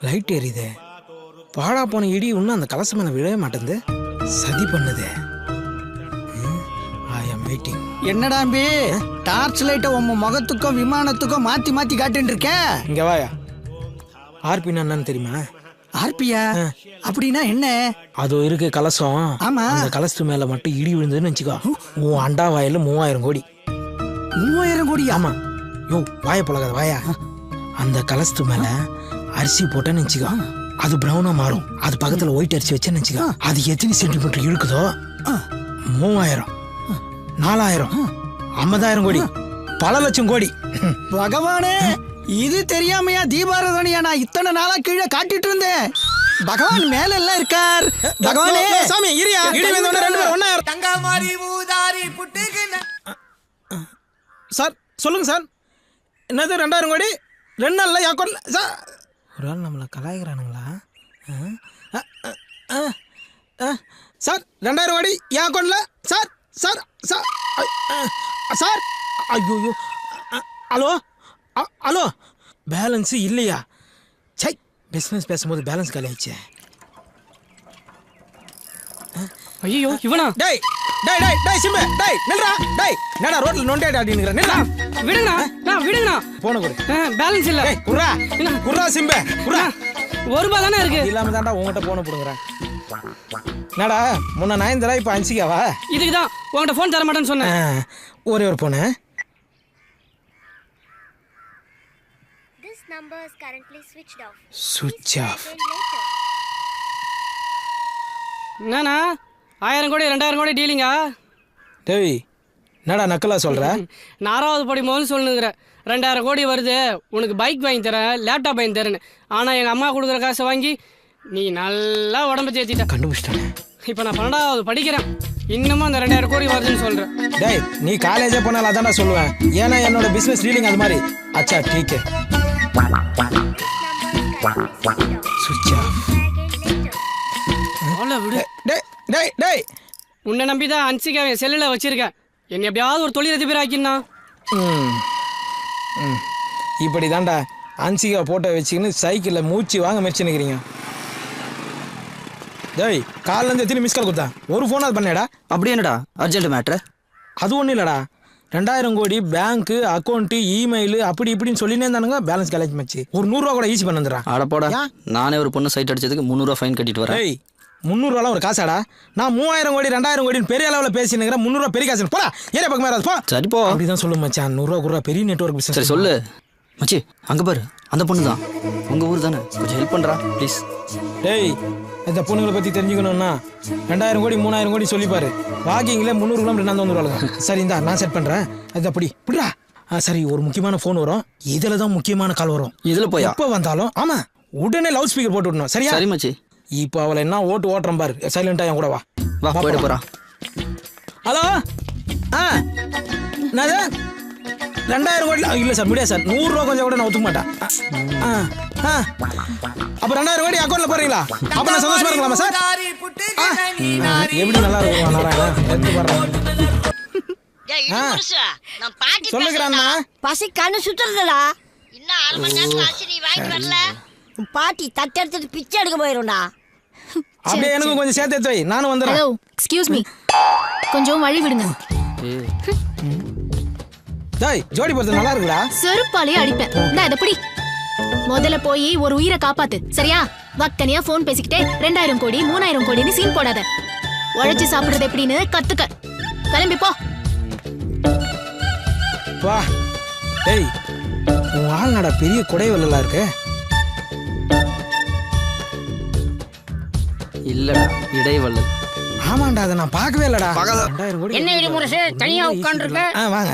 Light எரியுதே. பாழா போன இடி இன்னும் அந்த கலசம் மேல விழவே மாட்டேங்குது. சதி பண்ணுதே. வெயிட்டிங் என்னடாம்பி டார்ச் லைட்டை உங்க முகத்துக்கும் விமானத்துக்கும் மாத்தி மாத்தி காட்டுன்னு இருக்க இங்க வாயா. ஆர்பின்னா என்னன்னு தெரியுமா? ஆர்பியா? அப்படின்னா என்ன? அது இருக்கு கலசம். ஆமா. அந்த கலசத்து மேல மட்டும் இடி விழுந்ததுன்னு வச்சுக்கோ. உன் அண்டா வாயில மூவாயிரம் கோடி. மூவாயிரம் கோடி ஆமா. யோ வாய பழகாத வாயா. அந்த கலசத்து மேல அரிசி போட்டேன்னு வச்சுக்கோ அது பிரவுனா மாறும். அது பக்கத்துல ஒயிட் அரிசி வச்சேன்னு வச்சுக்கோ அது எத்தனை சென்டிமீட்டர் இழுக்குதோ? மூவாயிரம். நாலாயிரம். ஐம்பதாயிரம் கோடி. பல லட்சம் கோடி. பகவானே இது தெரியாமையா தீபாரதனையா? நான் இத்தனை நாளா கீழே காட்டிட்டு இருந்தேன். பகவான் மேல எல்லாம் இருக்கார் பகவானே. சாமி இரியா? இடி வந்தவன ரெண்டு பேரும் ஒண்ணா இரு- தங்கமாரி ஊதாரி புட்டுக்குன. சார் சொல்லுங்க சார். என்னது ரெண்டாயிரம் கோடி? ரெண்டு நாள்ல அக்கௌண்ட்ல சார் ஒரு ஆள் நம்மளை கலாய்க்கிறானுங்களா? ஆ? ஆ, ஆ, ஆ. சார் ரெண்டாயிரம் கோடி என் அக்கௌண்ட்ல சார் சார் சார் ஆ, சார் ஐயோ ஹலோ ஹலோ. பேலன்ஸு இல்லையா? சை பிஸ்னஸ் பேசும்போது பேலன்ஸ் காலி ஐயோ இவனா? டேய் டேய் டேய் டேய் சிம்பு டேய் நில்றா டேய். என்னடா ரோட்ல நொண்டே ஆடினுங்கற நில்றா. விடுங்கண்ணா நான் விடுங்கண்ணா போன கொடு. பேலன்ஸ் இல்ல. டேய் குர்ரா குர்ரா சிம்பு குர்ரா ஒரு ரூபாய் தானே இருக்கு? இல்லாம தான்டா உன்கிட்ட போன புடுங்குறேன். என்னடா முன்ன நயன்தரா இப்ப அஞ்சிக்காவா? இதுக்கு தான் உன்கிட்ட ஃபோன் தர மாட்டேன்னு சொன்னேன் ஒரே ஒரு போன This number is currently switched off. Again later. என்னண்ணா? ஆயிரம் கோடி ரெண்டாயிரம் கோடி டீலிங்கா? டேய் என்னடா நக்கலா சொல்ற? நாலாவது படி முதல்ல சொல்லுங்கிற. ரெண்டாயிரம் கோடி வருது உனக்கு பைக் வாங்கி தரேன் லேப்டாப் வாங்கி தரேன்னு. ஆனால் எங்கள் அம்மா கொடுக்குற காசை வாங்கி நீ நல்லா உடம்பு தேத்திட்ட. கண்டுபிடிச்சிட்டானே. இப்போ நான் பன்னெண்டாவது படிக்கிறேன். இன்னமும் அந்த ரெண்டாயிரம் கோடி வருதுன்னு சொல்கிறேன் டேய் நீ காலேஜே போனாலும் அதான்டா சொல்லுவேன். ஏன்னா என்னோட பிசினஸ் டீலிங் அது மாதிரி. அச்சா டீக்கு. சுவிட்ச் ஆஃப் அவ்வளோ விடு. டேய் டேய் டேய் உன்னை நம்பி தான் அன்சிக்கா என் செல்லில் வச்சிருக்கேன். என்னை எப்படியாவது ஒரு தொழிலதிபர் ஆக்கினா ம் ம். இப்படி தான்டா அன்சிகா போட்டோ வச்சுக்கின்னு சைக்கிளில் மூச்சு வாங்க முயற்சி நிற்கிறீங்க டேய் காலிலேருந்து எத்தனை மிஸ் கால் கொடுத்தா. ஒரு ஃபோன் அது பண்ணேடா. அப்படி என்னடா? அர்ஜென்ட் மேட்ரு அது ஒன்றும் இல்லைடா. ரெண்டாயிரம் கோடி பேங்க்கு அக்கௌண்ட்டு இமெயில் அப்படி இப்படின்னு சொல்லினே இருந்தானுங்க பேலன்ஸ் காலேஜ் மச்சு ஒரு நூறுரூவா கூட ஈஸி பண்ணுறேன் அடப்போடா ஏன்? நானே ஒரு பொண்ணு சைட் அடிச்சதுக்கு முந்நூறுவா ஃபைன் கட்டிட்டு வரேன். முந்நூறுவாலாம் ஒரு காசாடா? நான் மூவாயிரம் கோடி ரெண்டாயிரம் கோடின்னு பெரிய அளவில் பேசினுங்கிறேன் முந்நூறுவா பெரிய காசு. போடா ஏரியா பக்கம் மேலே போ. சரி போ. அப்படிதான் சொல்லு மச்சான். நூறுரூவா குருவா பெரிய நெட்ஒர்க் பிசினஸ் சரி சொல்லு. மச்சி அங்க பாரு. அந்த பொண்ணு தான் உங்க ஊர் தானே. கொஞ்சம் ஹெல்ப் பண்றா ப்ளீஸ் டேய் இந்த பொண்ணுங்களை பற்றி தெரிஞ்சுக்கணும்னா ரெண்டாயிரம் கோடி மூணாயிரம் கோடி சொல்லிப்பாரு. வாக்கிங்கில் முந்நூறு கிலோமீட்டர் நான் வந்து வருவாங்க சரி இந்தா நான் செட் பண்ணுறேன் அது அப்படி இப்படிடா ஆ சரி ஒரு முக்கியமான ஃபோன் வரும். இதில் தான் முக்கியமான கால் வரும். இதுல போயா? எப்போ வந்தாலும் ஆமா உடனே லவுட் ஸ்பீக்கர் போட்டு விடணும். சரியா? சரி மச்சி. இப்போ அவளை என்ன ஓட்டு ஓட்டுறேன் பாரு. சைலண்டா என் கூட வா. வா போயிட போறா. ஹலோ ஆ என்னது? ரெண்டாயிரம் கோடி இல்லை சார் முடியாது சார். நூறுரூவா கொஞ்சம் கூட நான் ஒத்துக்க மாட்டேன். ஆ ஆ. அப்போ ரெண்டாயிரம் கோடி அக்கௌண்ட்டில் போடுறீங்களா? அப்போ நான் சந்தோஷமா இருக்கலாமா சார்? எப்படி நல்லா இருக்கும் நாராயணன் எடுத்து பாடுறேன் சொல்லுகிறான்னா பசி கண்ணு சுத்துறதுடா இன்னும் அரை மணி நேரத்துல ஆச்சு நீ வாங்கிட்டு வரல. உன் பாட்டி தட்டு எடுத்துட்டு பிச்சை எடுக்க போயிரும்டா. அப்படியே எனக்கும் கொஞ்சம் சேர்த்து எடுத்து வை. நானும் ஹலோ வந்துடுறேன் எக்ஸ்கியூஸ் மீ கொஞ்சம் வழி விடுங்க. டேய் ஜோடி பொறுத்து நல்லா இருக்குடா. செருப்பாலே அடிப்பேன். நான் இதை பிடி. முதல்ல போய் ஒரு உயிரை காப்பாத்து. சரியா? வக்கனியா ஃபோன் பேசிக்கிட்டே ரெண்டாயிரம் கோடி மூணாயிரம் கோடின்னு சீன் போடாத. உழைச்சு சாப்பிடுறது எப்படின்னு கத்துக்க. கிளம்பி போ. வா. டேய் உன் ஆள் நடா பெரிய குடைவல்லா இருக்கு. இல்லடா இடைவள்ளல் ஆமாண்டா அதை நான் பார்க்கவே இல்லடா. ரெண்டாயிரம் கோடி என்ன இடி முரசு? தனியா உட்காந்துருக்க ஆ வாங்க.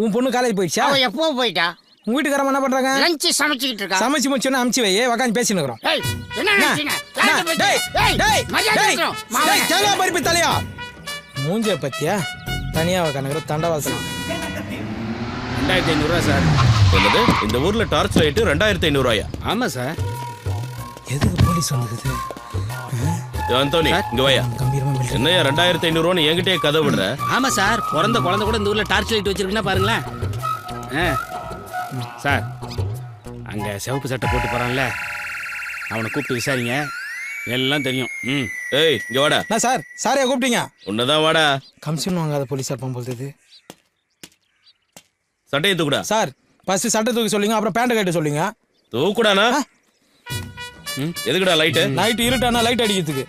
உன் பொண்ணு காலேஜ் போயிடுச்சா? அவ எப்போ போயிட்டா? உங்க வீட்டுக்காரமா என்ன பண்றாங்க? லஞ்ச் சமைச்சுக்கிட்டு இருக்கா? சமைச்சு முடிச்சோன்னு அமுச்சு வை. உக்காந்து பேசின்னு இருக்கிறோம். ஏய் என்ன? நினைச்சீங்க? டேய், டேய், மரியாதை பருப்பு தலையா? மூஞ்ச பத்தியா? தனியா உக்காந்துக்கிற தண்டவாசம் ரெண்டாயிரத்தி ஐநூறுரூவா சார். என்னது? இந்த ஊர்ல டார்ச் லைட்டு ரெண்டாயிரத்தி ஐநூறுவாயா ஆமாம் சார். எதுக்கு போலீஸ் வந்தது அந்தோனி இங்க வாயா. என்னையா ரெண்டாயிரத்தி ஐநூறுவான்னு என்கிட்டயே கதை விடுற? ஆமாம் சார் பிறந்த குழந்தை கூட இந்த ஊரில் டார்ச் லைட் வச்சிருக்குன்னா பாருங்களேன். சார் அங்கே சிவப்பு சட்டை போட்டு போகிறான்ல அவனை கூப்பிட்டு விசாரிங்க. எல்லாம் தெரியும். ம். ஏய் இங்க வாடா. என்ன சார்? சாரையா கூப்பிட்டீங்க? உன்னதான் வாடா. கமிஷன் வாங்காத போலீஸார் போகும்போது சட்டையை தூக்குடா. சார் ஃபர்ஸ்ட் சட்டை தூக்கி சொல்லுங்க அப்புறம் பேண்ட் கட்ட சொல்லுங்க. தூக்குடானா? எதுக்குடா லைட்டு நைட் இருட்டானா லைட் அடிக்கிறதுக்கு?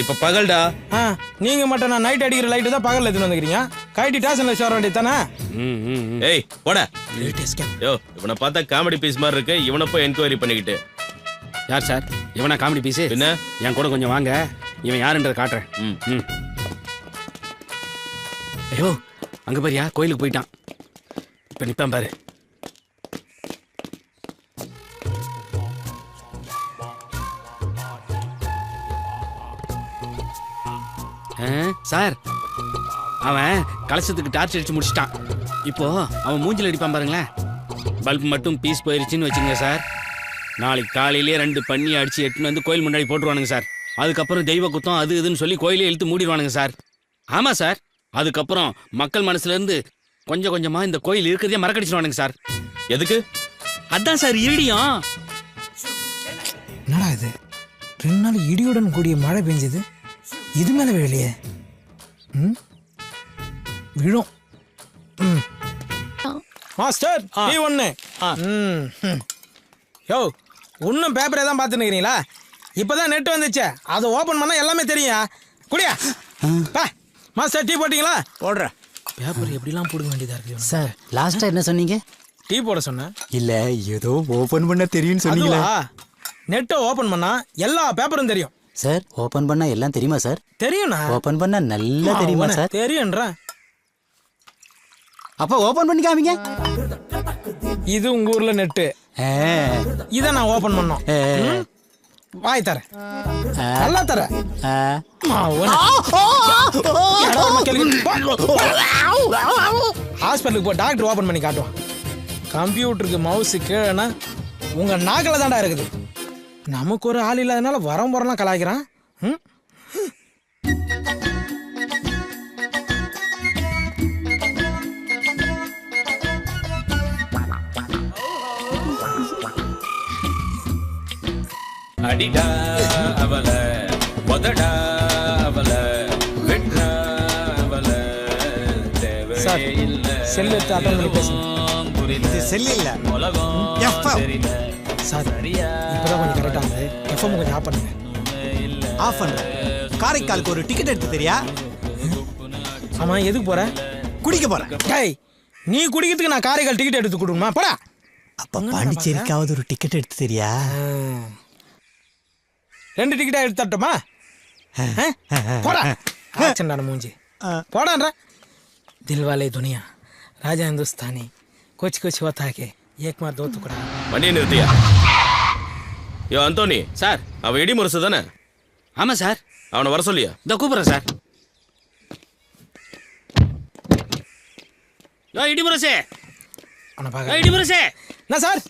இப்ப பகல்டா. ஆ நீங்க மட்டும் நான் நைட் அடிக்கிற லைட்டு தான் பகல்ல எடுத்துன்னு வந்துக்கிறீங்க. கைட்டி ஸ்டேஷன்ல சேர வேண்டியது தானே? ம் ம் ம். ஏய் போடா. யோ இவனை பார்த்தா காமெடி பீஸ் மாதிரி இருக்கு. இவனை போய் என்கொயரி பண்ணிக்கிட்டு. யார் சார் இவனா காமெடி பீஸு பின்ன? என் கூட கொஞ்சம் வாங்க. இவன் யாருன்றதை காட்டுறேன். ம். ம். ஐயோ அங்கே பாரியா கோயிலுக்கு போயிட்டான். இப்போ நிற்பான் பாரு. சார் அவன் கலசத்துக்கு டார்ச் அடிச்சு முடிச்சிட்டான். இப்போ அவன் மூஞ்சில் அடிப்பான் பாருங்களேன். பல்ப் மட்டும் பீஸ் போயிருச்சுன்னு வச்சுங்க சார். நாளைக்கு காலையிலேயே ரெண்டு பண்ணி அடிச்சு எட்டுன்னு வந்து கோயில் முன்னாடி போட்டுருவானுங்க சார். அதுக்கப்புறம் தெய்வ குத்தம் அது இதுன்னு சொல்லி கோயிலே இழுத்து மூடிடுவானுங்க சார். ஆமாம் சார். அதுக்கப்புறம் மக்கள் மனசுல இருந்து கொஞ்சம் கொஞ்சமா இந்த கோயில் இருக்கிறதே மறக்கடிச்சிடுவானுங்க சார். எதுக்கு? அதான் சார் இருடியும் என்னடா இது? ரெண்டு நாள் இடியுடன் கூடிய மழை பெஞ்சது. இது மேல விழலையே. ம்? விழும். ம். மாஸ்டர் டீ ஒன்று ம் ம். யோ இன்னும் பேப்பரே தான் பார்த்துன்னு இருக்கிறீங்களா இப்போதான் நெட் வந்துச்சே. அதை ஓப்பன் பண்ணால் எல்லாமே தெரியும். குடியா. பா மாஸ்டர் டீ போட்டிங்களா? போடுறேன். பேப்பர் எப்படிலாம் போடுங்க வேண்டியதாக இருக்குது சார் லாஸ்ட்டாக என்ன சொன்னீங்க? டீ போட சொன்னேன் இல்ல ஏதோ ஓபன் பண்ண தெரியும்னு சொன்னீங்களே. நெட்டை ஓப்பன் பண்ணா எல்லா பேப்பரும் தெரியும். சார் ஓபன் பண்ணா எல்லாம் தெரியுமா சார்? தெரியும்ண்ணா. ஓபன் பண்ணா நல்லா தெரியுமா சார்? தெரியும்ன்றா. அப்ப ஓபன் பண்ணி காமிங்க இது உங்க ஊர்ல நெட்டு இதை நான் ஓபன் பண்ணோம்? வாய் தரேன் ஆ, நல்லா தரேன் ஆ. ஹாஸ்பிட்டலுக்கு போ. டாக்டர் ஓபன் பண்ணி காட்டுவான். கம்ப்யூட்டருக்கு மவுஸ் கீழேனா உங்க நாக்கில் தான்டா இருக்குது. நமக்கு ஒரு ஆள் இல்லாதனால வரம் வரலாம் கலாய்க்கிறான். ம்? அடிடா அவல உதடா அவல வெற்றா அவல சார் செல் எடுத்து அட்டன் பண்ணி பேசுங்க. இது செல் இல்ல எஃப்எம். சார். இப்பதான் கொஞ்சம் கரெக்டா எஃப்எம் கொஞ்சம் ஆஃப் பண்ணுங்க. ஆஃப் பண்ணுறேன் காரைக்காலுக்கு ஒரு டிக்கெட் எடுத்து தெரியா? ஆமா எதுக்கு போற? குடிக்க போறேன். டேய் நீ குடிக்கிறதுக்கு நான் காரைக்கால் டிக்கெட் எடுத்து கொடுமா போடா. அப்போ பாண்டிச்சேரிக்காவது ஒரு டிக்கெட் எடுத்து தெரியா? ரெண்டு டிக்கெட்டா எடுத்து தரட்டுமா? போடா. ஆச்சண்டான மூஞ்சி. போடான்ற. தில்வாலே துனியா ராஜா ஹிந்துஸ்தானி கொச்சி கொச்சி ஒத்தாக்கே ஏக்மார் தோத்து கூட வண்டியை நிறுத்தியா யோ அந்தோனி சார் அவன் இடி முரசு தானே ஆமாம் சார் அவனை வர சொல்லியா இதோ கூப்பிட்றேன் சார் யோ இடி முரசு அவனை பார்க்க இடி முரசு என்ன சார்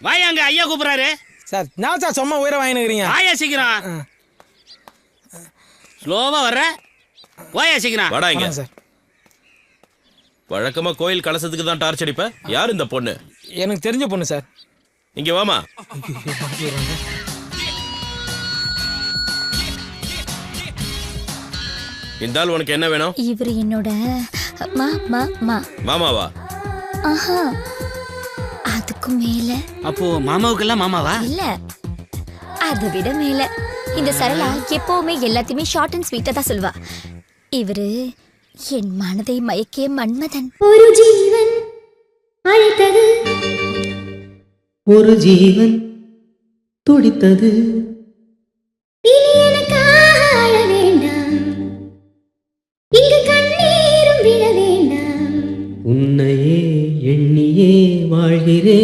வாயாங்க ஐயா கூப்பிட்றாரு சார் நான் சார் சும்மா உயிரை வாங்கினுக்கிறீங்க வாயா சீக்கிரம் ஸ்லோவாக வர்ற வாயா சீக்கிரம் வாடா இங்க சார் வழக்கமாக கோயில் கலசத்துக்கு தான் டார்ச் அடிப்பேன் யார் இந்த பொண்ணு எனக்கு தெரிஞ்ச பொண்ணு சார். இங்க வாமா. இந்த ஆள் உனக்கு என்ன வேணும்? இவர் என்னோட மா மா மா. மாமாவா? ஆஹா. அதுக்கும் மேல. அப்போ மாமாவுக்கெல்லாம் மாமாவா? இல்ல. அதை விட மேல. இந்த சரளா எப்பவுமே எல்லாத்தையுமே ஷார்ட் அண்ட் ஸ்வீட்டா தான் சொல்வா. இவரு என் மனதை மயக்கிய மன்மதன். ஒரு ஜீவன் அழைத்தது. ஒரு ஜீவன் துடித்தது. உன்னையே எண்ணியே வாழ்கிறேன்.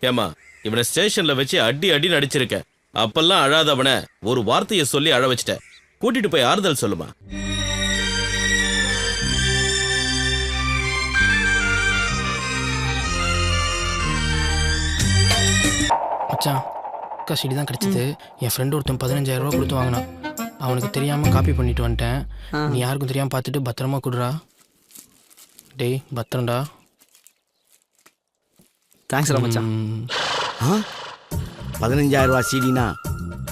ஏமா இவனை ஸ்டேஷன்ல வச்சு அடி அடி நடிச்சிருக்க அப்பெல்லாம் அழாதவன ஒரு வார்த்தையை சொல்லி அழ வச்சிட்ட. கூட்டிட்டு போய் ஆறுதல் சொல்லுமா. மச்சான். கஸ்டடி தான் கிடைச்சது. என் ஃப்ரெண்டு ஒருத்தன் பதினஞ்சாயிரம் ரூபா கொடுத்து வாங்கினான். அவனுக்கு தெரியாமல் காப்பி பண்ணிட்டு வந்துட்டேன். நீ யாருக்கும் தெரியாமல் பார்த்துட்டு பத்திரமா கொடுறா. டேய் பத்திரம்டா. தேங்க்ஸ்டா மச்சான். ஆ? பதினஞ்சாயிரம் ரூபா சீடினா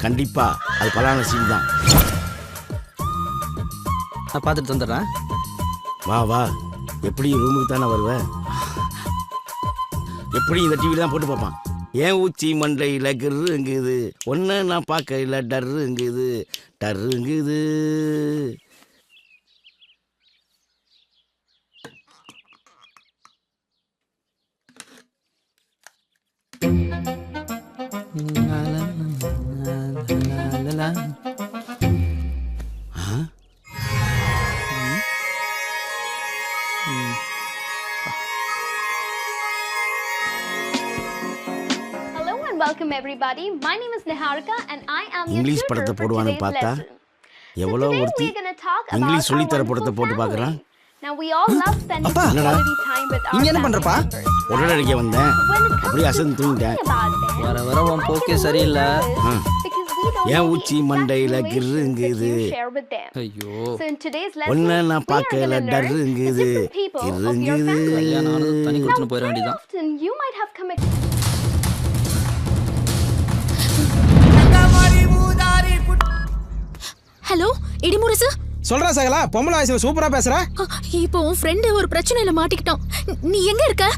கண்டிப்பா அது பலான சீடி தான். நான் பார்த்துட்டு தந்துடுறேன். வா வா. எப்படி ரூமுக்கு தானே வருவ? எப்படி இந்த டிவில தான் போட்டு பார்ப்பான். ஏன் ஊச்சி மண்டையில் கிருங்குது ஒன்று நான் பார்க்கல டருங்குது டருங்குது welcome everybody. My name is Niharika and I am your படத்தை போடுவான்னு பார்த்தா. எவ்வளோ ஒருத்தி இங்கிலீஷ் சொல்லித்தர wonderful படத்தை போட்டு. பார்க்குறான் Now we all love spending அப்பா. என்னடா? இங்க என்ன பண்றப்பா? உடனே அடிக்க வந்தேன் அப்படியே அசந்து தூங்கிட்டேன் வர வர உன் போக்கே சரியில்லை. ஏன் ஊச்சி மண்டையில் கிருங்குது. ஐயோ we நான் பார்க்கல going to learn டர்ருங்குது the different people ஹலோ இடிமுரசு சொல்றா சகலா பொம்பளை வயசுல சூப்பரா பேசுற. இப்போ உன் ஃப்ரெண்டு ஒரு பிரச்சனையில மாட்டிக்கிட்டான். நீ- எங்க இருக்க?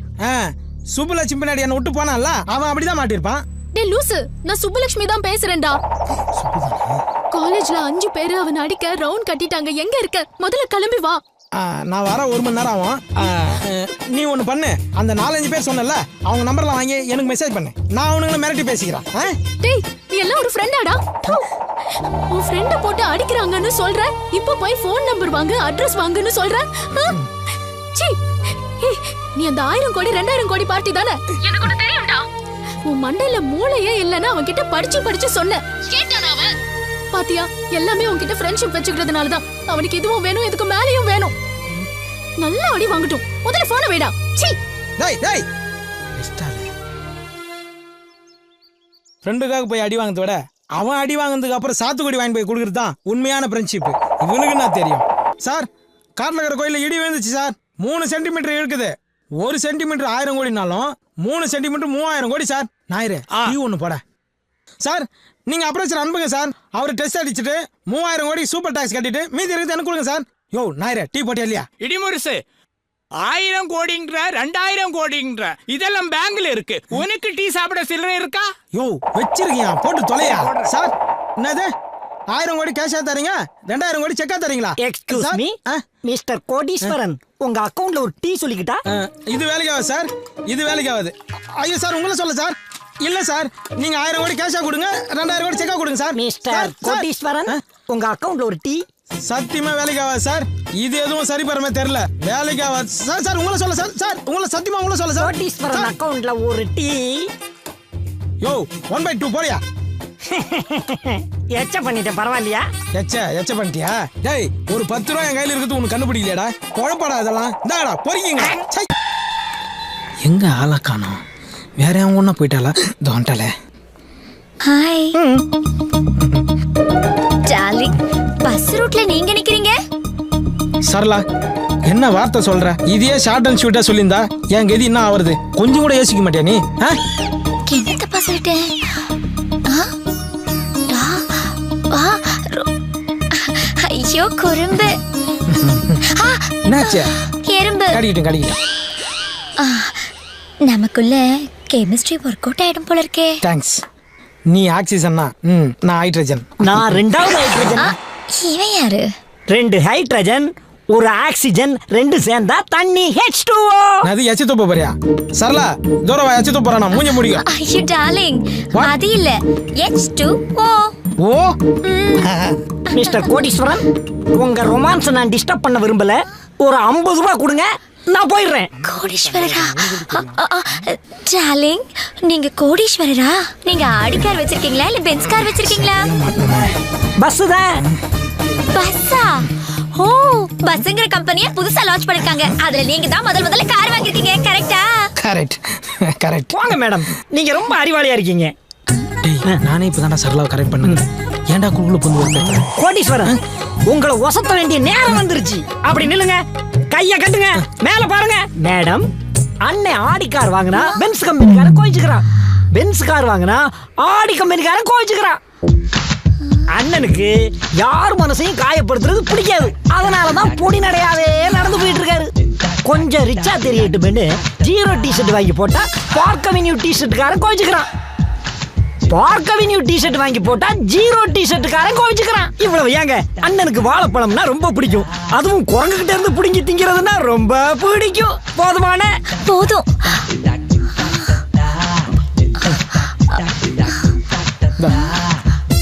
சுப்புலட்சுமி பின்னாடி என்ன விட்டு போனான்ல அவன் அப்படிதான் மாட்டிருப்பான் டே லூசு நான் சுப்புலட்சுமி தான் பேசுறேன்டா. காலேஜ்ல அஞ்சு பேரு அவன் அடிக்க ரவுண்ட் கட்டிட்டாங்க. எங்க இருக்க? முதல்ல கிளம்பி வா. நான் வர ஒரு மணி நேரம் ஆகும். நீ ஒன்று பண்ணு. அந்த நாலஞ்சு பேர் சொன்னல அவங்க நம்பர்லாம் வாங்கி எனக்கு மெசேஜ் பண்ணு. நான் அவனுங்களை மிரட்டி பேசிக்கிறேன். ஆ? டேய் நீ எல்லாம் ஒரு ஃப்ரெண்டாடா உன் ஃப்ரெண்ட போட்டு அடிக்கிறாங்கன்னு சொல்ற? இப்போ போய் ஃபோன் நம்பர் வாங்கு அட்ரஸ் வாங்குன்னு சொல்ற? ஆ? சீ நீ அந்த ஆயிரம் கோடி ரெண்டாயிரம் கோடி பார்ட்டி தானே? எனக்கு ஒண்ணு தெரியும்டா. உன் மண்டையில மூளையே இல்லைன்னு அவன் கிட்ட படிச்சு படிச்சு சொன்ன பாத்தியா? எல்லாமே உன்கிட்ட ஃப்ரெண்ட்ஷிப் வச்சுக்கிறதுனால தான் அவனுக்கு இதுவும் வேணும் இதுக்கு மேலேயும் வேணும். நல்லா அடி வாங்கட்டும். முதல்ல போனை வைடா. சீ டேய் டேய். ஃப்ரெண்டுக்காக போய் அடி வாங்குறத விட அவன் அடி வாங்கினதுக்கு அப்புறம் சாத்துக்குடி வாங்கி போய் கொடுக்குறது தான் உண்மையான ஃப்ரெண்ட்ஷிப் இவனுக்கு நான் தெரியும்? சார் காட்டில் இருக்கிற கோயிலில் இடி விழுந்துச்சு சார். மூணு சென்டிமீட்டர் இருக்குது ஒரு சென்டிமீட்டர் ஆயிரம் கோடினாலும் மூணு சென்டிமீட்டர் மூவாயிரம் கோடி சார். ஞாயிறு. ஒன்று போட. சார் நீங்க அப்ரோச்சர் அனுப்புங்க சார் அவர் டெஸ்ட் அடிச்சுட்டு மூவாயிரம் கோடி சூப்பர் டாக்ஸ் கட்டிட்டு மீதி இருக்குது எனக்கு கொடுங்க சார் யோ ஞாயிறு டீ போட்டியா இல்லையா? இடிமுரசு ஆயிரம் கோடிங்கிற ரெண்டாயிரம் கோடிங்கிற இதெல்லாம் பேங்க்ல இருக்கு. உனக்கு டீ சாப்பிட சில்லறை இருக்கா? யோ வச்சிருக்கியா? போட்டு தொலையா? சார் என்னது? ஆயிரம் கோடி கேஷா தரீங்க? ரெண்டாயிரம் கோடி செக்கா தரீங்களா? Excuse sir, me mister Kodeeswaran உங்க அக்கவுண்ட்ல ஒரு டீ சொல்லிக்கிட்டா? இது வேலைக்கு ஆகுது சார் இது வேலைக்கு ஆகுது ஐயோ சார் உங்களை சொல்ல சார் இல்ல சார் நீங்க ஆயிரம் கோடி கேஷா கொடுங்க ரெண்டாயிரம் கோடி செக்கா கொடுங்க சார். மிஸ்டர். கோடீஸ்வரன் உங்க அக்கவுண்ட்ல ஒரு டீ சத்தியமா வேலைக்கு ஆகாது சார். இது எதுவும் சரி பெறமே தெரியல. வேலைக்கு ஆகாது. சார் சார் உங்களை சொல்ல சார் சார் உங்களை சத்தியமா உங்களை சொல்ல சார். கோடீஸ்வரன் அக்கவுண்ட்ல ஒரு டீ யோ ஒன் பை டூ போறியா? எச்ச பண்ணிட்டேன் பரவாயில்லையா? எச்ச எச்ச பண்ணிட்டியா? டேய் ஒரு பத்து ரூபா என் கையில இருக்குது உனக்கு கண்டுபிடிக்கலையாடா? குழப்படா இதெல்லாம் இந்தாடா பொறிக்கிங்க எங்க ஆளை காணோம்? வேற எவன் ஒன்றா போயிட்டாளா? தோண்டாலே ஹாய் டார்லிங் பஸ் ரூட்ல நீங்க நிக்கிறீங்க? சரலா என்ன வார்த்தை சொல்ற? இதையே ஷார்ட் அண்ட் ஷூட்டா சொல்லியிருந்தா என் கதி என்ன ஆவறது? கொஞ்சம் கூட யோசிக்க மாட்டியா நீ? என்ன தப்பா சொல்லிட்டேன்? ஐயோ குறும்பு. எறும்பு. கடிக்கிட்டேன் கடிக்கிட்டேன். ஆ, நமக்குள்ள கெமிஸ்ட்ரி ஒர்க் அவுட் ஆயிடும் போல இருக்கே. தேங்க்ஸ் நீ ஆக்சிஜன்னா ம் நான் ஹைட்ரஜன் நான் ரெண்டாவது ஹைட்ரஜன் இவன் யாரு? ரெண்டு ஹைட்ரஜன் ஒரு ஆக்சிஜன் ரெண்டு சேர்ந்தா தண்ணி ஹெச் டூ அது எச்சு துப்ப போறியா? சரலா தூரவா எச்சு துப்புறா நான் மூஞ்ச முடியும் ஐயோ டார்லிங் அது இல்ல. H two O oh? Mister Kodeeswaran உங்க ரொமான்ஸ் நான் டிஸ்டர்ப் பண்ண விரும்பல. ஒரு ஐம்பது ரூபாய் கொடுங்க. நான் போயிடுறேன். கோடீஸ்வரரா? டார்லிங் நீங்க கோடீஸ்வரரா? நீங்க ஆடி கார் வச்சிருக்கீங்களா இல்ல பென்ஸ் கார் வச்சிருக்கீங்களா? பஸ் தான் பஸ்ஸா? ஓ பஸ்ங்கிற கம்பெனியை புதுசா லான்ச் பண்ணிருக்காங்க. அதுல நீங்க தான் முதல் முதல்ல கார் வாங்கிருக்கீங்க கரெக்டா கரெக்ட் கரெக்ட் போங்க மேடம் நீங்க ரொம்ப அறிவாளியா இருக்கீங்க. நானே இப்பதான்டா சரளாவை கரெக்ட் பண்ணுங்க ஏன்டா குழுக்குள்ள பொந்து கோடீஸ்வரன் உங்களை ஒசத்த வேண்டிய நேரம் வந்துருச்சு. அப்படி நில்லுங்க. கைய கட்டுங்க. மேல பாருங்க. மேடம் அண்ணன் ஆடி கார் வாங்கினா பென்ஸ் கம்பெனிக்காரன் கோவிச்சுக்கிறான். பென்ஸ் கார் வாங்கினா ஆடி கம்பெனிக்காரன் கோவிச்சுக்கிறான். அண்ணனுக்கு யார் மனசையும் காயப்படுத்துறது பிடிக்காது. அதனால தான் பொடி நடையாவே நடந்து போயிட்டு இருக்காரு கொஞ்சம் ரிச்சா தெரியட்டுமென்னு ஜீரோ டிஷர்ட் வாங்கி போட்டா பார்க் அவென்யூ டிஷர்ட்டுக்காரன் கோவிச்சுக்கிறான். பார்க் அவென்யூ டிஷர்ட் வாங்கி போட்டா ஜீரோ டிஷர்ட்டுக்காரன் கோவிச்சுக்கிறான். இவ்வளவு ஏங்க? அண்ணனுக்கு வாழைப்பழம்னா ரொம்ப பிடிக்கும். அதுவும் குரங்குகிட்ட இருந்து பிடுங்கி திங்கிறதுனா ரொம்ப பிடிக்கும். போதுமான? போதும்.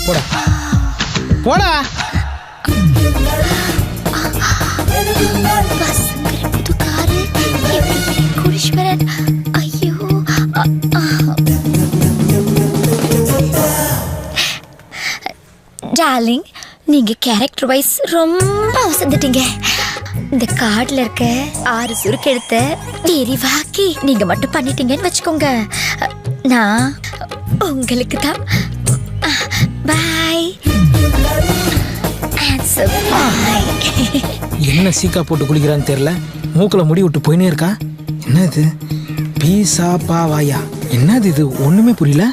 போடா. போடா. டார்லிங் நீங்கள் கேரக்டர் வைஸ் ரொம்ப அவசந்துட்டீங்க இந்த காட்டில் இருக்க ஆறு சுருக்கு எடுத்த விரிவாக்கி நீங்கள் மட்டும் பண்ணிட்டீங்கன்னு வச்சுக்கோங்க. நான் உங்களுக்கு தான் பாய் என்ன சீக்கா போட்டு குளிக்கிறான்னு தெரியல? மூக்கில் முடி விட்டு போயினே இருக்கா? என்னது? பீசா பாவாயா. என்னது இது? ஒன்றுமே புரியல.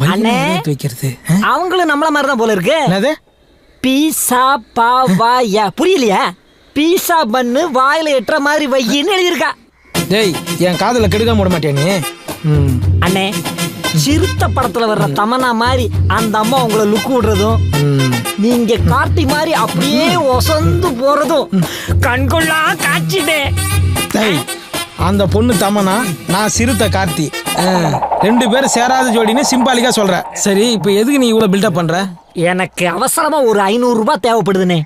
வைக்கிறது? அவங்களும் நம்மள மாதிரி தான் போல இருக்கு. என்னது? பீஸா பாவாயா. புரியலையா? பீஸா பண்ணு வாயில எட்டுற மாதிரி வையின்னு எழுதியிருக்கா. டேய் என் காதல கெடுக்காம விட மாட்டியா நீ? அண்ணே சிறுத்த படத்துல வர்ற தமனா மாதிரி அந்த அம்மா உங்களை லுக் விடுறதும் நீங்க கார்த்தி மாதிரி அப்படியே ஒசந்து போறதும் கண்கொள்ளா காட்சிடே டேய் அந்த பொண்ணு தமனா நான் சிறுத்தை கார்த்தி. ரெண்டு பேரும் சேராத ஜோடின்னு சிம்பாலிக்கா சொல்ற. சரி இப்போ எதுக்கு நீ இவ்வளவு பில்டப் பண்ற? எனக்கு அவசரமா ஒரு ஐநூறு ரூபாய் தேவைப்படுதுண்ணே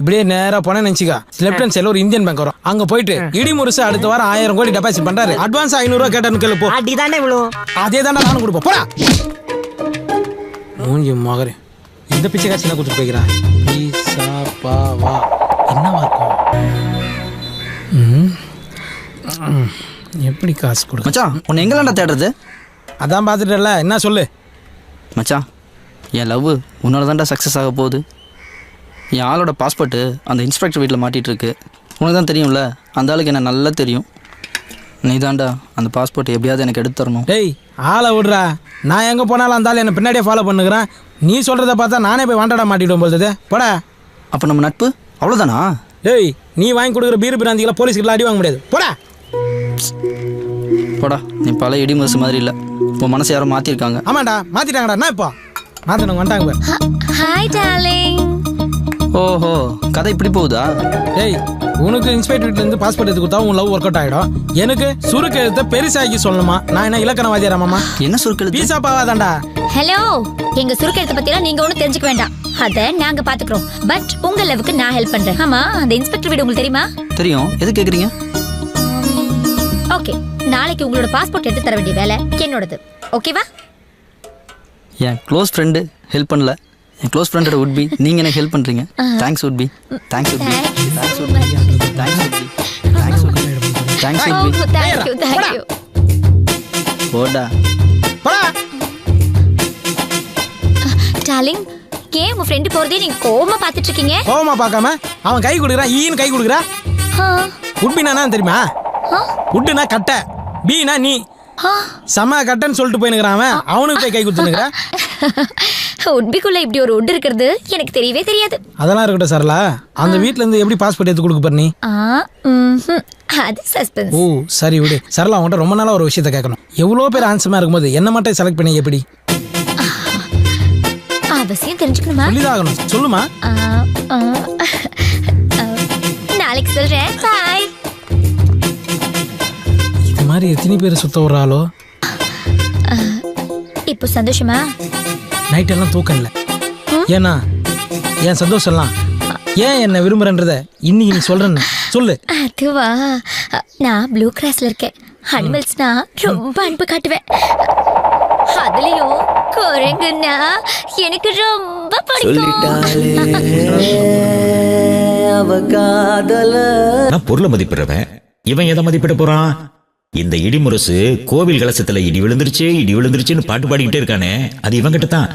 இப்படியே நேரா போன நினைச்சுக்கா. லெஃப்ட் ஹேண்ட் சைடுல ஒரு இந்தியன் பேங்க் வரும். அங்க போயிட்டு இடி முருசு அடுத்த வாரம் ஆயிரம் கோடி டெபாசிட் பண்றாரு. அட்வான்ஸ் ஐநூறு ரூபா கேட்டேன்னு கேளு போ. அடிதானே விழும் அதே தானே நானும் கொடுப்போம் போடா. மூஞ்சி மகரே. இந்த பிச்சை காட்சி என்ன கொடுத்துட்டு போய்க்கிறா பீசா பாவா என்னவா இருக்கும். எப்படி காசு கொடு மச்சான் உன்னை எங்கெல்லாம்டா தேடுறது? அதான் பார்த்துட்டல என்ன சொல்லு? மச்சான் என் லவ் உன்னால தான்டா சக்ஸஸ் ஆக போகுது. என் ஆளோட பாஸ்போர்ட்டு அந்த இன்ஸ்பெக்டர் வீட்டில் மாட்டிட்டு இருக்கு உனக்கு தான் தெரியும்ல அந்த ஆளுக்கு என்ன நல்லா தெரியும். நீ தான்டா அந்த பாஸ்போர்ட் எப்படியாவது எனக்கு எடுத்து தரணும். டேய் ஆளை விடுறா. நான் எங்கே போனாலும் அந்த ஆள் என்னை பின்னாடியே ஃபாலோ பண்ணுகிறேன் நீ சொல்கிறத பார்த்தா நானே போய் வாண்டாடா மாட்டிடுவோம் போல்து போடா. அப்போ நம்ம நட்பு? அவ்வளோதானா டேய் நீ வாங்கி கொடுக்குற பீர் பிராந்திகளை போலீஸ்கிட்ட அடி வாங்க முடியாது. போடா. போடா நீ பல இடி முரசு மாதிரி இல்லை. உன் மனசை யாரோ மாற்றிருக்காங்க ஆமாண்டா மாற்றிட்டாங்கடா என்ன இப்போ? மாற்றினவங்க வந்துட்டாங்க பாரு. ஹாய் டார்லிங் ஓஹோ கதை இப்படி போகுதா? டேய் உனக்கு இன்ஸ்பெக்டர் வீட்ல இருந்து பாஸ்போர்ட் எடுத்து கொடுத்தா உன் லவ் ஒர்க் அவுட் ஆயிடும். எனக்கு சுருக்கு எழுத்த பெருசாக்கி சொல்லணுமா? நான் என்ன இலக்கணவாதியாராமாமா என்ன சுருக்கு பீசா பாவாதான்டா ஹலோ எங்க சுருக்கெழுத்த பத்திலாம் நீங்க ஒண்ணும் தெரிஞ்சுக்க வேண்டாம். அத நாங்க பாத்துக்கிறோம். பட் உங்க லெவலுக்கு நான் ஹெல்ப் பண்றேன். ஆமா அந்த இன்ஸ்பெக்டர் வீடு உங்களுக்கு தெரியுமா? தெரியும். எது கேட்குறீங்க ஓகே. நாளைக்கு உங்களோட பாஸ்போர்ட் எடுத்து தர வேண்டிய வேலை என்னோடது. ஓகேவா? என் க்ளோஸ் ஃப்ரெண்டு ஹெல்ப் பண்ணல. என் க்ளோஸ் ஃப்ரெண்டோட உட் பி நீங்கள் எனக்கு ஹெல்ப் பண்ணுறீங்க thanks would be thanks would be thanks would be thanks would be thanks would be thanks would be thank you thank you போடா. டார்லிங் ஏன் உங்க ஃப்ரெண்டு போறதே நீங்க கோவமா பாத்துட்டு இருக்கீங்க? கோவமா பார்க்காம அவன் கை கொடுக்குறான் ஈன்னு கை கொடுக்குறா? உட்பினா தெரியுமா? உட்டுனா கட்டை பீனா நீ. செம கட்டைன்னு சொல்லிட்டு போயினுக்கிறான் அவன். அவனுக்கு போய் கை கொடுத்துனுக்குற உட்பிக்குள்ள இப்படி ஒரு உட் இருக்கிறது எனக்கு தெரியவே தெரியாது. அதெல்லாம் இருக்கட்டும் சரலா. அந்த வீட்ல இருந்து எப்படி பாஸ்போர்ட் எடுத்து கொடுக்க ம்ஹும். அது சஸ்பென்ஸ் ஓ சரி விடு. சரலா உன்கிட்ட ரொம்ப நாளா ஒரு விஷயத்த கேட்கணும். எவ்வளோ பேர் ஆன்சமா இருக்கும்போது என்ன மட்டும் செலக்ட் பண்ணி எப்படி? அவசியம் தெரிஞ்சுக்கணுமா? சொல்லிதாகணும் சொல்லுமா. நாளைக்கு சொல்றேன். மாதிரி எத்தனை பேர் சுத்த விடுறாளோ இப்போ சந்தோஷமா? நைட் எல்லாம் தூக்கம் இல்லை. ஏன்னா என் சந்தோஷம்லாம்? ஏன் என்ன விரும்புறன்றத இன்னைக்கு நீ சொல்றேன்னு சொல்லு. அதுவா? நான் ப்ளூ கிராஸ்ல இருக்கேன். அனிமல்ஸ்னா ரொம்ப அன்பு காட்டுவேன். அதுலயும் குரங்குன்னா எனக்கு ரொம்ப பிடிக்கும். அவ காதல. நான் பொருளை மதிப்பிடுறவன். இவன் எதை மதிப்பிட போறான்? இந்த இடிமுரசு கோவில் கலசத்துல இடி விழுந்துருச்சு இடி விழுந்துருச்சுன்னு பாட்டு பாடிக்கிட்டே இருக்கானே. அது இவன்கிட்ட தான்.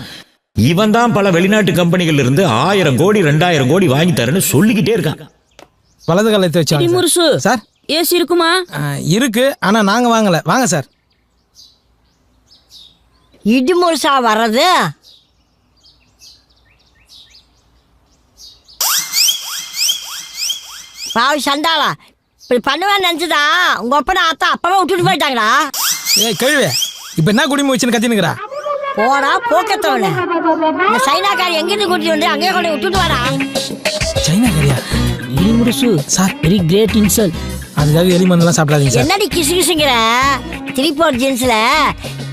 இவன் தான் பல வெளிநாட்டு கம்பெனிகள்ல இருந்து ஆயிரம் கோடி ரெண்டாயிரம் கோடி வாங்கி தரேன்னு சொல்லிக்கிட்டே இருக்கான். வலது காலத்தை வச்சு சார்? ஏசி இருக்குமா? ஆ, இருக்கு ஆனா நாங்க வாங்கல. வாங்க சார். இடி முழுசா வர்றது? பாவி சண்டாளா இப்படி பண்ணுவேன்னு நினச்சதா உங்க அப்பனை அத்தா அப்பவே விட்டுட்டு போயிட்டாங்களா ஏய் கேள்வி இப்போ என்ன குடிமை வச்சுன்னு கத்தினுக்கிறா போடா போக்கத்தவனே. இந்த சைனாக்காரி எங்கிருந்து கூட்டிட்டு வந்து அங்கேயே கொண்டு விட்டுட்டு வரா சைனா கறியா இடிமுரசு சார். வெரி கிரேட் இன்சல் அதுக்காக எலி மருந்துலாம் சாப்பிடாதீங்க சார். என்னடி கிசு கிசுங்கிற திருப்பூர் ஜீன்ஸ்ல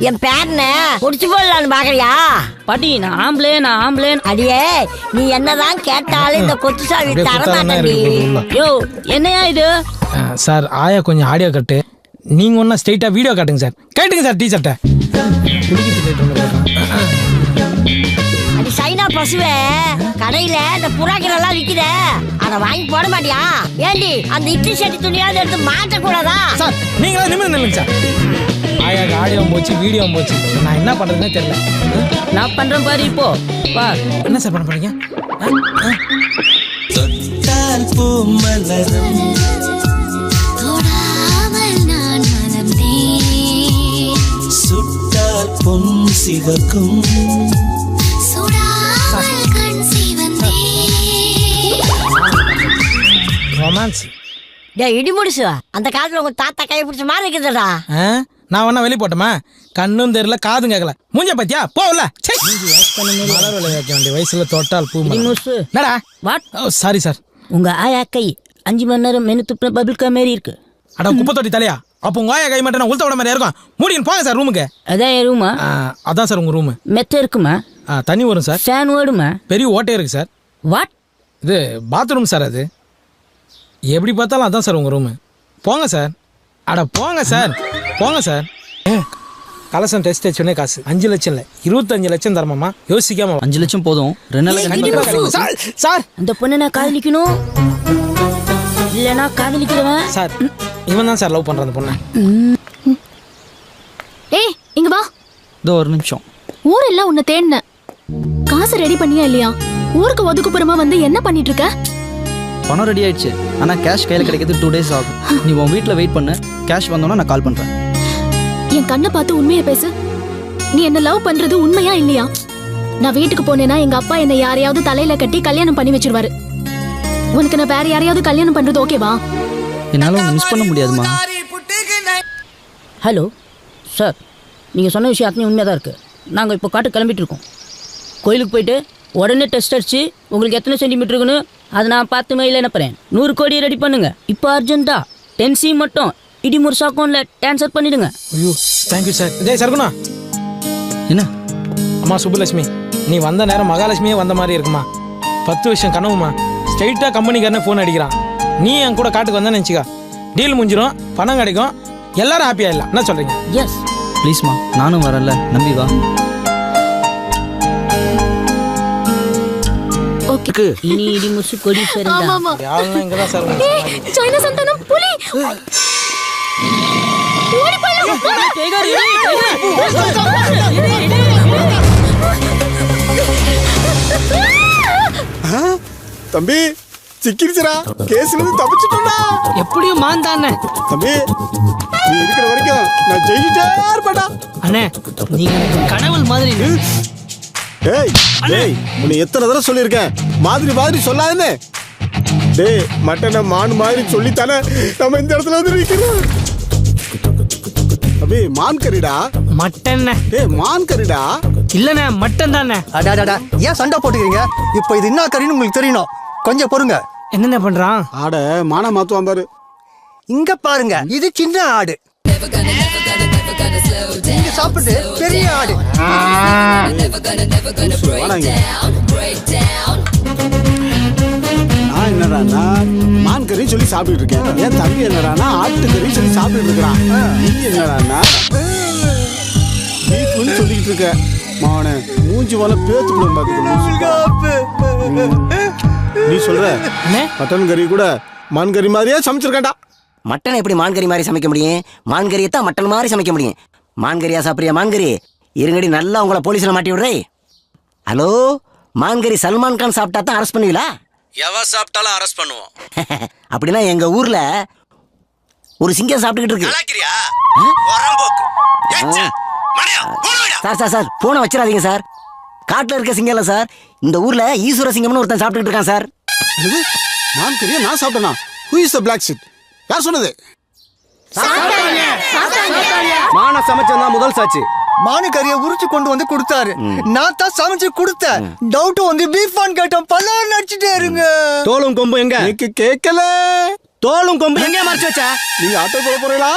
என் பேரனை முடிச்சு போடலான்னு பாக்குறியா? பாட்டி நான் ஆம்பளே நான் ஆம்பளே. அடியே நீ என்னதான் கேட்டாலும் இந்த கொத்து சாவி தர உள்ள. யோ என்னையா இது? சார் ஆயா கொஞ்சம் ஆடியோ கட்டு. நீங்க ஒன்றா ஸ்ட்ரைட்டாக வீடியோ காட்டுங்க சார். கேட்டுங்க சார் டீச்சர்ட்ட அடி சைனா பசுவே கடையில இந்த புறாக்கள் எல்லாம் விக்குத அத வாங்கி போட மாட்டியா? ஏண்டி அந்த இட்லி சட்டி துணியாவது எடுத்து மாட்ட கூடாதா சார் நீங்களா நிமிர்ந்து நில்லுங்க சார். ஆயாக்கு ஆடியோ போச்சு வீடியோ போச்சு. நான் என்ன பண்ணுறதுனே தெரியல. நான் பண்றேன் பாரு இப்போ. வா. என்ன சார் பண்ண போறீங்க? தொட்டால் பூ மலரும். பொன் சிவக்கும். ரொமான்ஸ் டேய் இடி முடிசு அந்த காலத்துல உங்க தாத்தா கை பிடிச்ச மாதிரி இருக்குதுடா. ஆ? நான் வேணா வெளியே போட்டோமா? கண்ணும் தெரியல காதும் கேட்கல மூஞ்ச பத்தியா? போகல. வேண்டிய வயசுல தொட்டால் பூ வாட் ஓ சாரி சார் உங்க ஆயா கை அஞ்சு மணி நேரம் மெனு துப்புன மாரி இருக்கு. அட குப்பை தொட்டி தலையா? அப்போ உங்க ஆயா கை மட்டும் நான் உளுத்த விட மாதிரி இருக்கும்? மூடின்னு போங்க சார் ரூமுக்கு அதான் என் ரூமா அதான் சார் உங்க ரூமு மெத்த இருக்குமா? தண்ணி வரும் சார். ஃபேன் ஓடுமா? பெரிய ஓட்டே இருக்கு சார். வாட் இது பாத்ரூம் சார் அது. எப்படி பார்த்தாலும் அதான் சார் உங்க ரூமு போங்க சார். அட போங்க சார். போங்க சார். கலசம் டெஸ்ட் வச்சோடனே காசு. அஞ்சு லட்சம் இல்லை. இருபத்தஞ்சு லட்சம் தரமாமா யோசிக்காம அஞ்சு லட்சம் போதும். ரெண்டு கிடைக்கும். Sir sir. அந்த பொண்ணை நான் காதலிக்கணும். இல்லைனா காதலிக்கிறவன். சார் இவன் தான் சார் லவ் பண்ற அந்த பொண்ணை. ஏய் இங்க வா. இதோ ஒரு நிமிஷம். ஊரெல்லாம் உன்னை தேடினேன் காசு ரெடி பண்ணியா இல்லையா? ஊருக்கு ஒதுக்குப்புறமா வந்து என்ன பண்ணிட்டு இருக்க பணம் ரெடி ஆயிடுச்சு. ஆனால் கேஷ் கையில் கிடைக்கிறது டூ டேஸ் ஆகும். நீ உன் வீட்டில் வெயிட் பண்ணு. கேஷ் வந்தோன்னா நான் கால் பண்ணுறேன் என் கண்ணை பார்த்து உண்மையை பேசு. நீ என்ன லவ் பண்றது உண்மையா இல்லையா? நான் வீட்டுக்கு போனேன்னா எங்க அப்பா என்னை யாரையாவது தலையில கட்டி கல்யாணம் பண்ணி வச்சிருவாரு. உனக்கு நான் வேற யாரையாவது கல்யாணம் பண்றது ஓகேவா? என்னால் மிஸ் பண்ண முடியாதுமா. ஹலோ சார் நீங்கள் சொன்ன விஷயம் அத்தனை உண்மையாக தான் இருக்குது நாங்கள் இப்போ காட்டு கிளம்பிட்டு இருக்கோம். கோயிலுக்கு போயிட்டு உடனே டெஸ்ட் அடிச்சு உங்களுக்கு எத்தனை சென்டிமீட்டர் இருக்குன்னு அதை நான் பார்த்து மெயில் அனுப்புகிறேன் நூறு கோடி ரெடி பண்ணுங்க. இப்போ அர்ஜென்ட்டா டென் சி மட்டும் இடி முருசு அக்கௌண்ட்டில் ட்ரான்ஸ்ஃபர் பண்ணிடுங்க. ஐயோ தேங்க்யூ சார் டேய் சர்க்குணா என்ன? அம்மா சுப்புலட்சுமி நீ வந்த நேரம் மகாலட்சுமியே வந்த மாதிரி இருக்குமா? பத்து வருஷம் கனவுமா? ஸ்ட்ரைட்டாக கம்பெனிக்காரனே ஃபோன் அடிக்கிறான் நீ என் கூட காட்டுக்கு வந்தேன்னு நினச்சிக்கா டீல் முடிஞ்சிடும் பணம் கிடைக்கும் எல்லாரும் ஹாப்பியாக இல்லை என்ன சொல்கிறீங்க எஸ் ப்ளீஸ்மா நானும் வரேன்ல நம்பி வா ஓகே இனி இடி முருசு கொடி ஆமா ஆமா யாருன்னா இங்கே தான் சார் சைனா சந்தானம் புலி ஓடி போயிடலாம். தம்பி சிக்கிருச்சுடா. கேஸ்ல இருந்து தப்பிச்சிட்டோம்டா. எப்படியும் மாந்தானே தம்பி நீ இருக்கிற வரைக்கும் நான் ஜெயிச்சிட்டே இருப்பேன்டா. அண்ணே நீங்க கடவுள் மாதிரி டேய் டேய் உன்னை எத்தனை தடவை சொல்லியிருக்கேன்? மாதிரி மாதிரி சொல்லாதுன்னு டேய் மட்டனை மான் மாதிரி சொல்லித்தானே நம்ம இந்த இடத்துல வந்து நிற்கிறோம் தம்பி மான் கறிடா? மட்டன் டேய் மான் கறிடா? இல்லண்ணே மட்டன் தானே அடாடாடா ஏன் சண்டை போட்டுக்கிறீங்க? இப்போ இது என்ன கறின்னு உங்களுக்கு தெரியணும். கொஞ்சம் பொறுங்க. என்னென்ன பண்றான்? ஆட மான மாத்துவான் பாரு. இங்க பாருங்க இது சின்ன ஆடு. இங்க சாப்பிட்டு பெரிய ஆடு. நான் என்னடான்னா மான் கறி சொல்லி சாப்பிட்டு இருக்கேன். என் தம்பி என்னடான்னா ஆட்டு கறி சொல்லி சாப்பிட்டு இருக்கிறான். நீ என்னடான்னா பீஃப்னு சொல்லிக்கிட்டு இருக்க. மாவனே மூஞ்சி போல பேத்து நீ சொல்ற மட்டன் கறி கூட மான் கறி மாதிரியே சமைச்சிருக்கேன்டா. மட்டன் எப்படி மான்கறி மாதிரி சமைக்க முடியும்? மான்கறியை தான் மட்டன் மாதிரி சமைக்க முடியும். மான்கறியா சாப்பிட்றியா மான்கறி? இருங்கடி நல்லா உங்களை போலீஸில் மாட்டி விடுறே. ஹலோ? மான்கறி சல்மான் கான் சாப்பிட்டா தான் அரெஸ்ட் பண்ணுவீங்களா எவ சாப்பிட்டாலும் அரெஸ்ட் பண்ணுவோம். அப்படின்னா எங்கள் ஊரில் ஒரு சிங்கம் சாப்பிட்டுக்கிட்டு இருக்கு. சார் சார் சார் போனை வச்சிடாதீங்க சார். காட்டுல இருக்க சிங்கம் இல்ல சார். இந்த ஊர்ல ஈஸ்வர சிங்கம்னு ஒருத்தன் சாப்பிட்டுக்கிட்டு இருக்கான் சார். மான் கறியா நான் சாப்பிட்டேனா? Who is the black shit யார் சொன்னது? மான சமைச்சது தான் முதல் சாட்சி. மானு கறியை உரிச்சு கொண்டு வந்து கொடுத்தாரு. நான் தான் சமைச்சு கொடுத்தேன். டவுட் வந்து பீஃப் பான் கேட்டேன். பல்லார் நடிச்சுட்டே இருங்க. தோலும் கொம்பு எங்க? கேட்கல தோலும் கொம்பு எங்க மறைச்சு வச்ச? நீங்க ஆட்டோ போட போறீங்களா?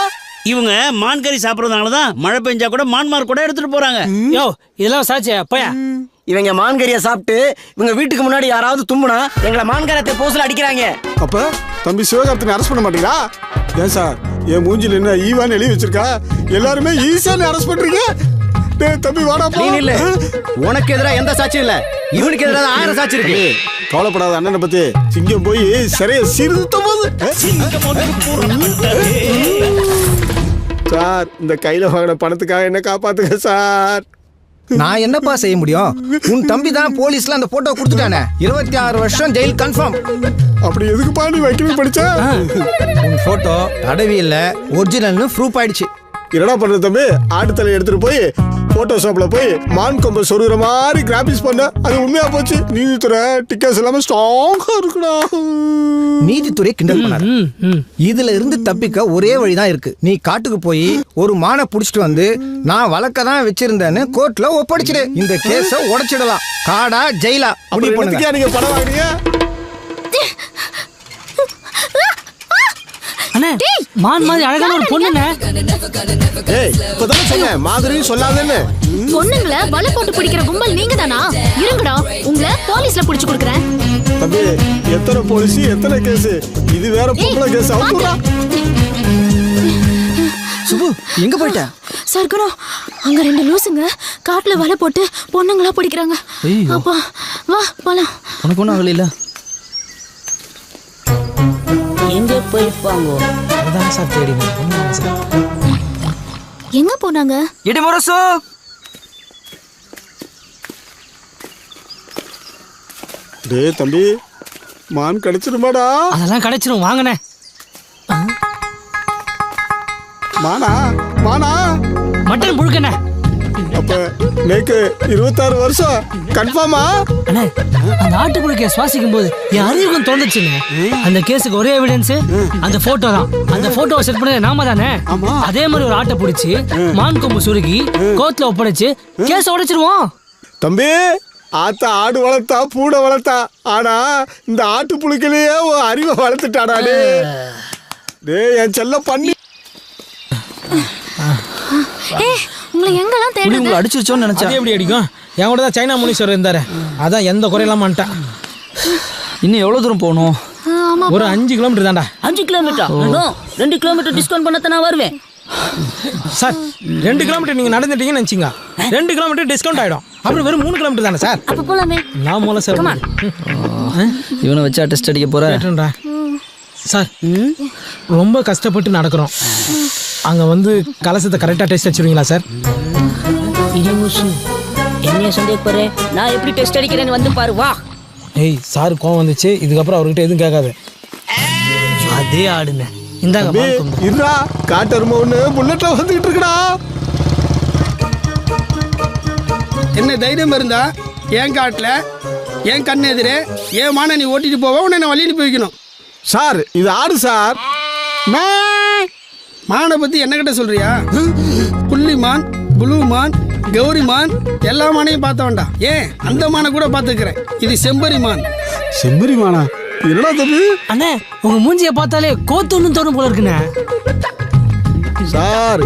இவங்க மான் கறி சாப்பிட்றதுனால தான் மழை பெஞ்சா கூட மான்மார் கூட எடுத்துட்டு போறாங்க. யோ இதெல்லாம் சாட்சியா? போயா. இவங்க மான்கறியை சாப்பிட்டு இவங்க வீட்டுக்கு முன்னாடி யாராவது தும்முனா எங்களை மான்கரத்தை போஸ்ல அடிக்கிறாங்க. அப்ப தம்பி சிவகார்த்தினை அரெஸ்ட் பண்ண மாட்டீங்களா? ஏன் சார் என் மூஞ்சில என்ன ஈவான்னு எழுதி வச்சிருக்கா? எல்லாருமே ஈஸியான அரெஸ்ட் பண்றீங்க? டேய் தம்பி வாடா நீ இல்ல உனக்கு எதிரா எந்த சாட்சியும் இல்ல. இவனுக்கு எதிராக ஆயிரம் சாட்சி இருக்கு. கவலைப்படாத அண்ணனை பத்தி. சிங்கம் போய் சிறைய சீர்திருத்த போது. சார் இந்த கையில வாங்கின பணத்துக்காக என்ன காப்பாத்துங்க சார். நான் என்னப்பா செய்ய முடியும்? உன் தம்பி தான் போலீஸ்ல அந்த போட்டோ கொடுத்துட்டானே. இருபத்தி ஆறு வருஷம் ஜெயில் கன்ஃபார்ம் அப்படி எதுக்குப்பா நீ வைக்கணும் படிச்ச? உன் போட்டோ அடவியில் ஒரிஜினல்னு ப்ரூஃப் ஆயிடுச்சு. என்னடா பண்றது தம்பி? ஆட்டு தலையை எடுத்துட்டு போய் போட்டோஷாப்ல போய் மான் கொம்பை சொருகிற மாதிரி கிராபிக்ஸ் பண்ண. அது உண்மையா போச்சு? நீதித்துறை டிக்கெட்ஸ் எல்லாமே ஸ்ட்ராங்கா இருக்குடா. நீதித்துறை கிண்டல் பண்ணாரு இதுல இருந்து தப்பிக்க ஒரே வழிதான் இருக்கு. நீ காட்டுக்கு போய் ஒரு மானை புடிச்சிட்டு வந்து நான் வழக்க தான் வச்சிருந்தேன்னு கோர்ட்ல ஒப்படைச்சிடு. இந்த கேஸ உடைச்சிடலாம். காடா ஜெயிலா. அப்புறம் பண்ணுங்க. நீங்க படம் வாங்குறீங்க அண்ணே மான் மாதிரி அழகான ஒரு பொண்ணுண்ணே ஏய் இப்பதானே சொன்னேன் மாதிரின்னு சொல்லாதேன்னு. பொண்ணுங்கள வலை போட்டு பிடிக்கிற கும்பல் நீங்க தானா இருங்கடா உங்களை போலீஸ்ல புடிச்சு கொடுக்குறேன். தம்பி எத்தனை போலீஸ் எத்தனை கேஸ்? இது வேற பொம்பளை கேஸ்? அவுட்டுடா சுபு எங்க போயிட்ட? சர்க்குணம் அங்க ரெண்டு லூசுங்க காட்டுல வலை போட்டு பொண்ணுங்களா பிடிக்கிறாங்க. அப்பா வா போலாம். உனக்கு ஒன்றும் ஆகல எங்க போயிருப்பாங்க? அதான் சார் தேடி சார். எங்க போனாங்க? இடிமுரசு டேய் தம்பி மான் கிடைச்சிருமாடா. அதெல்லாம் கிடைச்சிரும் வாங்கண்ணே. மானா மானா. மட்டன் புழுக்கண்ணே. அப்ப நேக்கு இருபத்தாறு வருஷம் கன்ஃபார்மா அண்ணே அந்த ஆட்டுப்புழுக்கைய சுவாசிக்கும் போது என் அறிவுக்கும் தோணுச்சுங்க அந்த கேஸுக்கு ஒரே எவிடன்ஸ் அந்த போட்டோ தான். அந்த போட்டோவை செட் பண்ணது நாம தானே? அதே மாதிரி ஒரு ஆட்டை பிடிச்சி மான் கொம்பு சுருகி கோர்ட்ல ஒப்படைச்சு கேஸ் உடைச்சிருவோம். தம்பி ஆத்தா ஆடு வளர்த்தா பூனை வளர்த்தா ஆனா இந்த ஆட்டு புழுக்கிலேயே அறிவை வளர்த்துட்டாடா டே டேய் என் செல்ல பண்ணி உங்களை எங்கெல்லாம் தேடுறது அடிச்சிருச்சோன்னு நினைச்சேன் எப்படி அடிக்கும்? என் கூட தான் சைனா முனீஸ்வரர் இருந்தாரு. அதான் எந்த குறையெல்லாம் பண்ணிட்டேன். இன்னும் எவ்வளோ தூரம் போகணும்? ஆமா ஒரு அஞ்சு கிலோமீட்டர் தான்டா. அஞ்சு கிலோமீட்டர்? ரெண்டு கிலோமீட்டர் டிஸ்கவுண்ட் பண்ணத்தான் நான் வருவேன். சார் ரெண்டு கிலோமீட்டர் நீங்க நடந்துட்டீங்கன்னு நினச்சிங்க. ரெண்டு கிலோமீட்டர் டிஸ்கவுண்ட் ஆயிடும். அப்புறம் வெறும் மூணு கிலோமீட்டர் தானே சார்? அப்ப போலாமே. நான் மூலம் சார். இவனை வச்சா டெஸ்ட் அடிக்க போற? கேட்டுன்றா சார் ரொம்ப கஷ்டப்பட்டு நடக்கிறோம். அங்க வந்து கலசத்தை கரெக்டாக டெஸ்ட் வச்சிருவீங்களா சார் என்னைய சந்தேகப்படுற நான் எப்படி டெஸ்ட் அடிக்கிறேன்னு வந்து பாரு வா. ஏய் சார் கோவம் வந்துச்சு. இதுக்கப்புறம் அவர்கிட்ட எதுவும் கேட்காது. அதே ஆடுங்க. இந்தாங்க. இருடா காட்டரும ஒண்ணு. புல்லட்ல வந்துகிட்டு இருக்குடா. என்ன தைரியம் இருந்தா என் காட்டில் என் கண் எதிரே என் மான நீ ஓட்டிட்டு போவ? உன்னை நான் வழி அனுப்பி வைக்கணும். சார் இது ஆடு சார் மானை பத்தி என்ன கிட்ட சொல்றியா புள்ளி மான் புளு மான் கௌரி மான் எல்லா மானையும் பார்த்த வேண்டாம் ஏன் அந்த மானை கூட பார்த்துக்கிறேன் இது செம்பரி மான் செம்பரி மானா என்னடா தம்பி அண்ணே உங்க மூஞ்சிய பார்த்தாலே கோத்துன்னு தோணும் போல இருக்குண்ணே சார்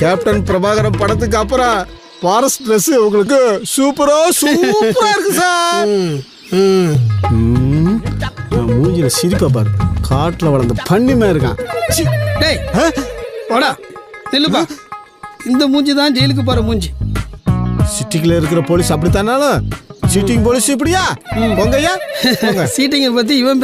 கேப்டன் பிரபாகரன் படத்துக்கு அப்புறம் ஃபாரஸ்ட் ட்ரெஸ் உங்களுக்கு சூப்பரா சூப்பரா இருக்கு சார் மூஞ்சில சிரிப்பா பாரு காட்டுல வளர்ந்த பண்ணிமே இருக்கான் சி, டேய் வாடா நில்லுப்பா. இந்த மூஞ்சி தான் ஜெயிலுக்கு போற மூஞ்சி. சிட்டிக்குள்ள இருக்கிற போலீஸ் அப்படித்தானாலும் சீட்டிங் போலீஸ் இப்படியா? பொங்கையா சீட்டிங்கை பத்தி இவன்